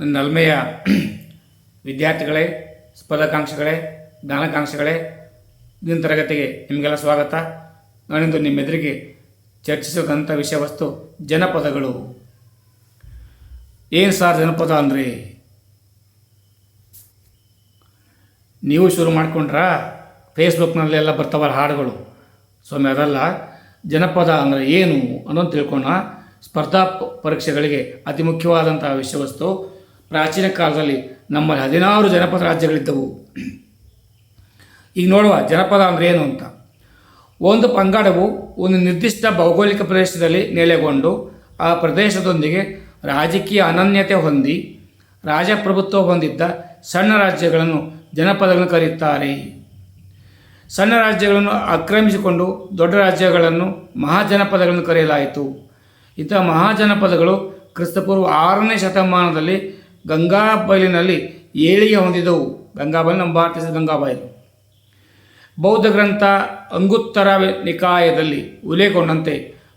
ನನ್ನ ನಲ್ಮೆಯ ವಿದ್ಯಾರ್ಥಿಗಳೇ, ಸ್ಪರ್ಧಾಕಾಂಕ್ಷಿಗಳೇ, ಜ್ಞಾನಾಕಾಂಕ್ಷಿಗಳೇ ದಿನ ತರಗತಿಗೆ ನಿಮಗೆಲ್ಲ ಸ್ವಾಗತ. ನಾನಿಂದು ನಿಮ್ಮೆದುರಿಗೆ ಚರ್ಚಿಸುವಂಥ ವಿಷಯ ವಸ್ತು ಜನಪದಗಳು. ಏನು ಸಾರ್ ಜನಪದ ಅಂದರೆ? ನೀವು ಶುರು ಮಾಡ್ಕೊಂಡ್ರಾ? ಫೇಸ್ಬುಕ್ನಲ್ಲೆಲ್ಲ ಬರ್ತಾವಲ್ಲ ಹಾಡುಗಳು. ಸ್ವಾಮಿ, ಅದಲ್ಲ. ಜನಪದ ಅಂದರೆ ಏನು ಅನ್ನೋದು ತಿಳ್ಕೊಂಡ ಸ್ಪರ್ಧಾ ಪರೀಕ್ಷೆಗಳಿಗೆ ಅತಿ ಮುಖ್ಯವಾದಂಥ ವಿಷಯವಸ್ತು ಪ್ರಾಚೀನ ಕಾಲದಲ್ಲಿ ನಮ್ಮಲ್ಲಿ ಹದಿನಾರು ಜನಪದ ರಾಜ್ಯಗಳಿದ್ದವು. ಈಗ ನೋಡುವ ಜನಪದ ಅಂದರೆ ಏನು ಅಂತ. ಒಂದು ಪಂಗಡವು ಒಂದು ನಿರ್ದಿಷ್ಟ ಭೌಗೋಳಿಕ ಪ್ರದೇಶದಲ್ಲಿ ನೆಲೆಗೊಂಡು ಆ ಪ್ರದೇಶದೊಂದಿಗೆ ರಾಜಕೀಯ ಅನನ್ಯತೆ ಹೊಂದಿ ರಾಜಪ್ರಭುತ್ವ ಹೊಂದಿದ್ದ ಸಣ್ಣ ರಾಜ್ಯಗಳನ್ನು ಜನಪದಗಳನ್ನು ಕರೆಯುತ್ತಾರೆ. ಸಣ್ಣ ರಾಜ್ಯಗಳನ್ನು ಆಕ್ರಮಿಸಿಕೊಂಡು ದೊಡ್ಡ ರಾಜ್ಯಗಳನ್ನು ಮಹಾಜನಪದಗಳನ್ನು ಕರೆಯಲಾಯಿತು. ಇಂಥ ಮಹಾಜನಪದಗಳು ಕ್ರಿಸ್ತಪೂರ್ವ ಆರನೇ ಶತಮಾನದಲ್ಲಿ ಗಂಗಾ ಬಯಲಿನಲ್ಲಿ ಏಳಿಗೆ ಹೊಂದಿದವು. ಗಂಗಾ ಬಯಲು ನಮ್ಮ ಭಾರತ ಗಂಗಾ ಬಯಲು. ಬೌದ್ಧ ಗ್ರಂಥ ಅಂಗುತ್ತರ ನಿಕಾಯದಲ್ಲಿ ಉಲ್ಲೇಖಗೊಂಡಂತೆ,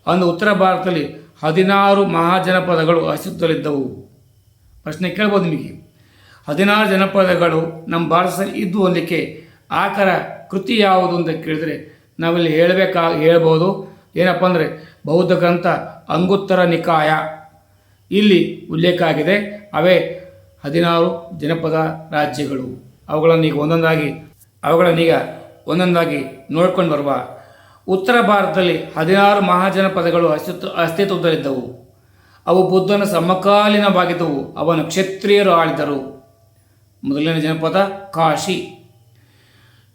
ಅಂದು ಉತ್ತರ ಭಾರತದಲ್ಲಿ ಹದಿನಾರು ಮಹಾಜನಪದಗಳು ಅಸ್ತಿತ್ವದಲ್ಲಿದ್ದವು. ಪ್ರಶ್ನೆ ಕೇಳ್ಬೋದು ನಿಮಗೆ? ಹದಿನಾರು ಜನಪದಗಳು ನಮ್ಮ ಭಾರತದಲ್ಲಿ ಇದ್ದು ಒಂದಕ್ಕೆ ಆಕರ ಕೃತಿ ಯಾವುದು ಅಂತ ಕೇಳಿದರೆ ನಾವಿಲ್ಲಿ ಹೇಳಬೇಕಾ ಹೇಳ್ಬೋದು. ಏನಪ್ಪ ಅಂದರೆ ಬೌದ್ಧ ಗ್ರಂಥ ಅಂಗುತ್ತರ ನಿಕಾಯ. ಇಲ್ಲಿ ಉಲ್ಲೇಖ ಆಗಿದೆ. ಅವೇ ಹದಿನಾರು ಜನಪದ ರಾಜ್ಯಗಳು. ಅವುಗಳನ್ನು ಈಗ ಒಂದೊಂದಾಗಿ ಅವುಗಳನ್ನೀಗ ಒಂದೊಂದಾಗಿ ನೋಡ್ಕೊಂಡು ಬರುವ. ಉತ್ತರ ಭಾರತದಲ್ಲಿ ಹದಿನಾರು ಮಹಾಜನಪದಗಳು ಅಸ್ತಿತ್ವ, ಅಸ್ತಿತ್ವದಲ್ಲಿದ್ದವು. ಅವು ಬುದ್ಧನ ಸಮಕಾಲೀನವಾಗಿದ್ದವು ಅವನು ಕ್ಷತ್ರಿಯರು ಆಳಿದರು. ಮೊದಲನೇ ಜನಪದ ಕಾಶಿ.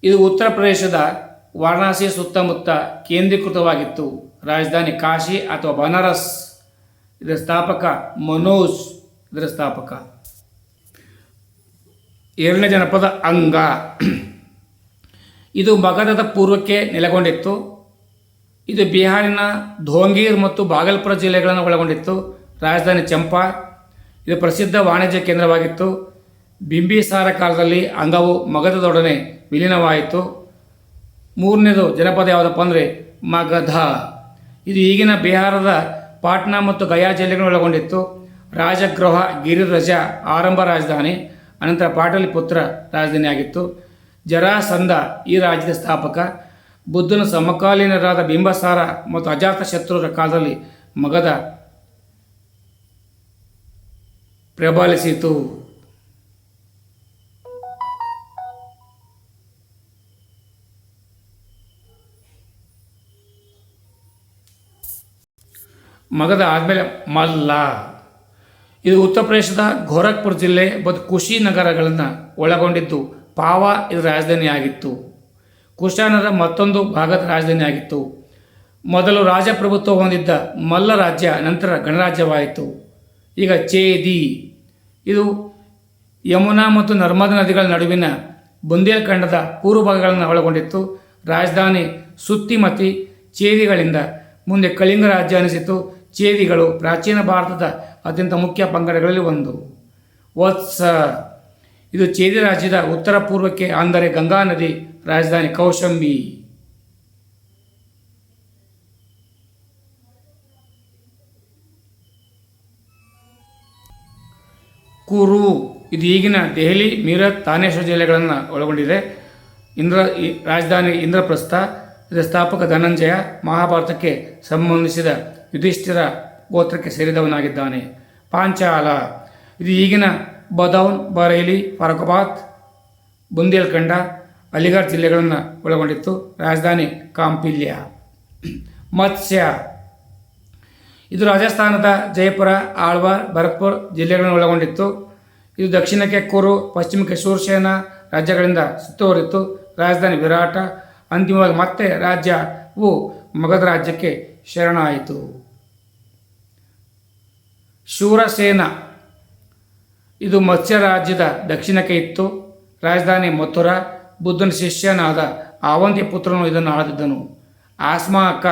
ಇದು ಉತ್ತರ ಪ್ರದೇಶದ ವಾರಣಾಸಿ ಸುತ್ತಮುತ್ತ ಕೇಂದ್ರೀಕೃತವಾಗಿತ್ತು. ರಾಜಧಾನಿ ಕಾಶಿ ಅಥವಾ ಬನಾರಸ್. ಇದರ ಸ್ಥಾಪಕ ಮನೋಜ್ ಇದರ ಸ್ಥಾಪಕ ಎರಡನೇ ಜನಪದ ಅಂಗ. ಇದು ಮಗಧದ ಪೂರ್ವಕ್ಕೆ ನೆಲೆಗೊಂಡಿತ್ತು. ಇದು ಬಿಹಾರಿನ ಧೋಂಗೀರ್ ಮತ್ತು ಬಾಗಲ್ಪುರ ಜಿಲ್ಲೆಗಳನ್ನು ಒಳಗೊಂಡಿತ್ತು. ರಾಜಧಾನಿ ಚಂಪಾ. ಇದು ಪ್ರಸಿದ್ಧ ವಾಣಿಜ್ಯ ಕೇಂದ್ರವಾಗಿತ್ತು. ಬಿಂಬಿಸಾರ ಕಾಲದಲ್ಲಿ ಅಂಗವು ಮಗಧದೊಡನೆ ವಿಲೀನವಾಯಿತು. ಮೂರನೇದು ಜನಪದ ಯಾವುದಪ್ಪ ಅಂದರೆ ಮಗಧ. ಇದು ಈಗಿನ ಬಿಹಾರದ ಪಾಟ್ನಾ ಮತ್ತು ಗಯಾ ಜಿಲ್ಲೆಗಳನ್ನು ಒಳಗೊಂಡಿತ್ತು. ರಾಜಗೃಹ ಗಿರಿರಜ ಆರಂಭ ರಾಜಧಾನಿ, ಅನಂತರ ಪಾಟಲಿಪುತ್ರ ಪುತ್ರ ರಾಜಧಾನಿಯಾಗಿತ್ತು. ಜರಾಸಂದ ಈ ರಾಜ್ಯದ ಸ್ಥಾಪಕ. ಬುದ್ಧನ ಸಮಕಾಲೀನರಾದ ಬಿಂಬಸಾರ ಮತ್ತು ಅಜಾತ ಶತ್ರುರ ಕಾಲದಲ್ಲಿ ಮಗಧ ಪ್ರಬಲಿಸಿತು. ಮಗಧ ಆದಮೇಲೆ ಮಲ್ಲ. ಇದು ಉತ್ತರ ಪ್ರದೇಶದ ಗೋರಖ್ಪುರ್ ಜಿಲ್ಲೆ, ಮತ್ತು ಕುಶಿನಗರಗಳನ್ನು ಒಳಗೊಂಡಿದ್ದು ಪಾವಾ ಇದರ ರಾಜಧಾನಿಯಾಗಿತ್ತು. ಕುಶಾನರ ಮತ್ತೊಂದು ಭಾಗದ ರಾಜಧಾನಿಯಾಗಿತ್ತು. ಮೊದಲು ರಾಜಪ್ರಭುತ್ವ ಹೊಂದಿದ್ದ ಮಲ್ಲ ರಾಜ್ಯ, ನಂತರ ಗಣರಾಜ್ಯವಾಯಿತು. ಈಗ ಚೇದಿ. ಇದು ಯಮುನಾ ಮತ್ತು ನರ್ಮದಾ ನದಿಗಳ ನಡುವಿನ ಬುಂದೇಲ್ಖಂಡದ ಪೂರ್ವ ಭಾಗಗಳನ್ನು ಒಳಗೊಂಡಿತ್ತು. ರಾಜಧಾನಿ ಸುತ್ತಿಮತಿ ಚೇದಿಗಳಿಂದ ಮುಂದೆ ಕಳಿಂಗ ರಾಜ್ಯ ಅನಿಸಿತು. ಚೇದಿಗಳು ಪ್ರಾಚೀನ ಭಾರತದ ಅತ್ಯಂತ ಮುಖ್ಯ ಪಂಗಡಗಳಲ್ಲಿ ಒಂದು. ವತ್ಸ ಇದು ಚೇದಿ ರಾಜ್ಯದ ಉತ್ತರ ಪೂರ್ವಕ್ಕೆ ಅಂದರೆ ಗಂಗಾ ನದಿ ರಾಜಧಾನಿ ಕೌಶಂಬಿ. ಕುರು. ಇದು ಈಗಿನ ದೆಹಲಿ, ಮೀರತ್, ತಾನೇಶ್ವರ ಜಿಲ್ಲೆಗಳನ್ನು ಒಳಗೊಂಡಿದೆ. ಇಂದ್ರ ರಾಜಧಾನಿ ಇಂದ್ರಪ್ರಸ್ಥ, ಇದರ ಸ್ಥಾಪಕ ಧನಂಜಯ ಮಹಾಭಾರತಕ್ಕೆ ಸಂಬಂಧಿಸಿದ ಯುಧಿಷ್ಠಿರ ಗೋತ್ರಕ್ಕೆ ಸೇರಿದವನಾಗಿದ್ದಾನೆ. ಪಾಂಚಾಲ, ಇದು ಈಗಿನ ಬದೌನ್ ಬರೇಲಿ, ಫರಕಾಬಾದ್, ಬುಂದೇಲ್ಖಂಡ ಅಲಿಗಢ್ ಜಿಲ್ಲೆಗಳನ್ನು ಒಳಗೊಂಡಿತ್ತು. ರಾಜಧಾನಿ ಕಾಂಪಿಲ್ಯ. ಮತ್ಸ್ಯ. ಇದು ರಾಜಸ್ಥಾನದ ಜಯಪುರ, ಆಳ್ವಾರ್, ಭರತ್ಪುರ್ ಜಿಲ್ಲೆಗಳನ್ನು ಒಳಗೊಂಡಿತ್ತು. ಇದು ದಕ್ಷಿಣಕ್ಕೆ ಕೂರು, ಪಶ್ಚಿಮಕ್ಕೆ ಶೂರ್ಸೇನ ರಾಜ್ಯಗಳಿಂದ ಸುತ್ತುವರಿತು ರಾಜಧಾನಿ ವಿರಾಟ, ಅಂತಿಮವಾಗಿ ಮತ್ತೆ ರಾಜ್ಯವು ಮಗಧ ರಾಜ್ಯಕ್ಕೆ ಶರಣಾಯಿತು. ಶೂರಸೇನ. ಇದು ಮತ್ಸ್ಯ ರಾಜ್ಯದ ದಕ್ಷಿಣಕ್ಕೆ ಇತ್ತು. ರಾಜಧಾನಿ ಮಥುರಾ, ಬುದ್ಧನ ಶಿಷ್ಯನಾದ ಆವಂತಿ ಪುತ್ರನು ಇದನ್ನು ಆಳುತ್ತಿದ್ದನು ಆಸ್ಮಾಕ,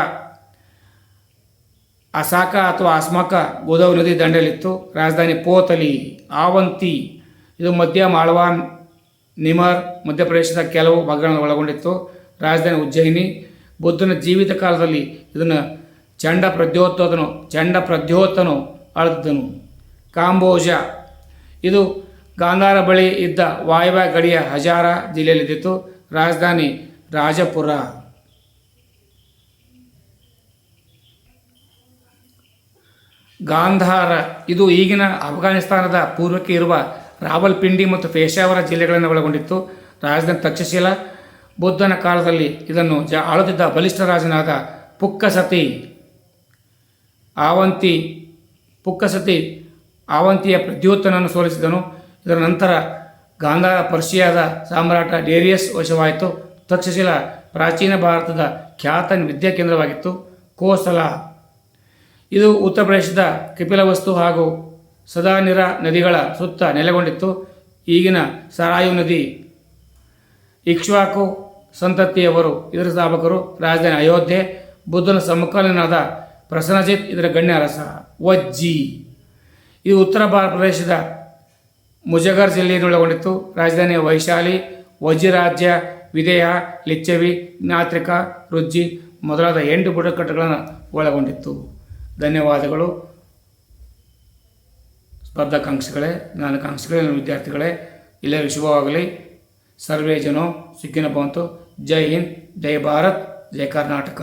ಅಸಾಕ ಅಥವಾ ಆಸ್ಮಾಕ ಗೋದಾವರಿ ನದಿ ದಂಡೆಯಲ್ಲಿತ್ತು. ರಾಜಧಾನಿ ಪೋತಲಿ, ಆವಂತಿ, ಇದು ಮಧ್ಯ ಮಾಳ್ವಾನ್, ನಿಮರ್, ಮಧ್ಯಪ್ರದೇಶದ ಕೆಲವು ಭಾಗಗಳನ್ನು ಒಳಗೊಂಡಿತ್ತು. ರಾಜಧಾನಿ ಉಜ್ಜಯಿನಿ ಬುದ್ಧನ ಜೀವಿತ ಕಾಲದಲ್ಲಿ ಇದನ್ನು ಚಂಡ ಪ್ರದ್ಯೋತನು ಚಂಡ ಪ್ರದ್ಯೋತ್ತನು ಅಳದ್ದನು ಕಾಂಬೋಜ. ಇದು ಗಾಂಧಾರ ಬಳಿ ಇದ್ದ ವಾಯವ್ಯ ಗಡಿಯ ಹಜಾರ ಜಿಲ್ಲೆಯಲ್ಲಿದ್ದಿತ್ತು. ರಾಜಧಾನಿ ರಾಜಪುರ. ಗಾಂಧಾರ. ಇದು ಈಗಿನ ಅಫ್ಘಾನಿಸ್ತಾನದ ಪೂರ್ವಕ್ಕೆ ಇರುವ ರಾವಲ್ಪಿಂಡಿ ಮತ್ತು ಪೇಶಾವರ ಜಿಲ್ಲೆಗಳನ್ನು ಒಳಗೊಂಡಿತ್ತು. ರಾಜಧಾನಿ ತಕ್ಷಶಿಲ ಬುದ್ಧನ ಕಾಲದಲ್ಲಿ ಇದನ್ನು ಜ ಆಳುತ್ತಿದ್ದ ಬಲಿಷ್ಠ ರಾಜನಾದ ಪುಕ್ಕಸತಿ. ಆವಂತಿ, ಪುಕ್ಕಸತಿ ಆವಂತಿಯ ಪ್ರದ್ಯೋತ್ತನನ್ನು ಸೋಲಿಸಿದನು. ಇದರ ನಂತರ ಗಾಂಧಾರ ಪರ್ಷಿಯಾದ ಸಾಮ್ರಾಟ ಡೇರಿಯಸ್ ವಶವಾಯಿತು. ತಕ್ಷಶಿಲ ಪ್ರಾಚೀನ ಭಾರತದ ಖ್ಯಾತ ವಿದ್ಯಾ ಕೇಂದ್ರವಾಗಿತ್ತು. ಕೋಸಲ. ಇದು ಉತ್ತರ ಪ್ರದೇಶದ ಕಪಿಲವಸ್ತು ಹಾಗೂ ಸದಾನಿರ ನದಿಗಳ ಸುತ್ತ ನೆಲೆಗೊಂಡಿತ್ತು. ಈಗಿನ ಸರಾಯು ನದಿ ಇಕ್ಷ್ವಾಕು ಸಂತತಿಯವರು, ಇದರ ಸ್ಥಾಪಕರು ರಾಜಧಾನಿ ಅಯೋಧ್ಯೆ, ಬುದ್ಧನ ಸಮಕಾಲೀನಾದ ಪ್ರಸನ್ನಜಿತ್, ಇದರ ಗಣ್ಯ ಅರಸ ವಜ್ಜಿ. ಇದು ಉತ್ತರ ಭಾರತ ಪ್ರದೇಶದ ಮುಜಗರ್ ಜಿಲ್ಲೆಯನ್ನು ಒಳಗೊಂಡಿತ್ತು. ರಾಜಧಾನಿ ವೈಶಾಲಿ ವಜ್ಜಿರಾಜ್ಯ ವಿದೇಹ, ಲಿಚ್ಚವಿ ಜ್ಞಾತ್ರಿಕ ರುಜ್ಜಿ ಮೊದಲಾದ ಎಂಟು ಬುಡಕಟ್ಟುಗಳನ್ನು ಒಳಗೊಂಡಿತ್ತು. ಧನ್ಯವಾದಗಳು. ಸ್ಪರ್ಧಾಕಾಂಕ್ಷಿಗಳೇ, ಜ್ಞಾನಕಾಂಕ್ಷಿಗಳೇ, ವಿದ್ಯಾರ್ಥಿಗಳೇ ಎಲ್ಲರಿಗೂ ಶುಭವಾಗಲಿ. ಸರ್ವೇ ಜನೋ, ಸಿಕ್ಕಿನ ಭವಂತು. ಜೈ ಹಿಂದ್ ಜೈ ಭಾರತ್ ಜೈ ಕರ್ನಾಟಕ